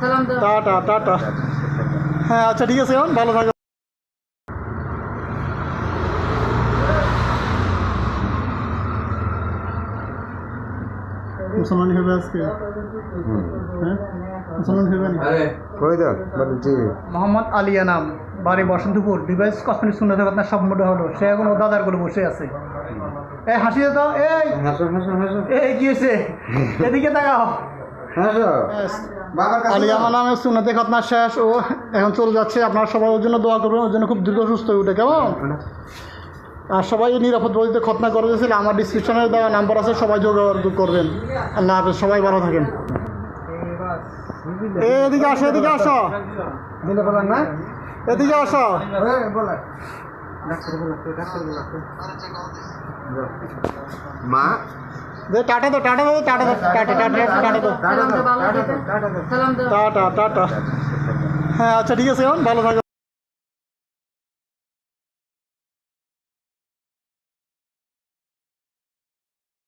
Tata tata. হ্যাঁ আচ্ছা ঠিক আছে এখন ভালো থাকো। মুসলমান হবে আজকে? হ্যাঁ? মুসলমান হবে না কই দাও? বলছি মোহাম্মদ আলিয়া নাম বাড়ি বসন্তপুর। ডিভাইস আপনার সব মোটা হলো। সে এখন ও দাদার করে বসে আছে। এই হাসি তো এই হাসো হাসো হাসো। এই কি হয়েছে এদিকে তাকাও। আলিয়া আমার নামে সুনাতে খতনা শেষ। ও এখন চলে যাচ্ছে আপনারা সবাই ওর জন্য দোয়া করবেন ওর জন্য খুব দ্রুত সুস্থ হয়ে উঠে কেমন? আর সবাই নিরাপদ বলতে খতনা করে দিয়েছিল আমার ডিসক্রিপশনে দেওয়া নাম্বার আছে সবাই যোগাযোগ করবেন। আল্লাহ হাফেজ সবাই ভালো থাকেন। এ, এদিকে আসো এদিকে আসো। না? এদিকে আসো। মা? দে টাটা দো টাটা দো টাটা দো টাটা টাটা টাটা দো সালাম দাও ভালো থাকো সালাম দাও টাটা টাটা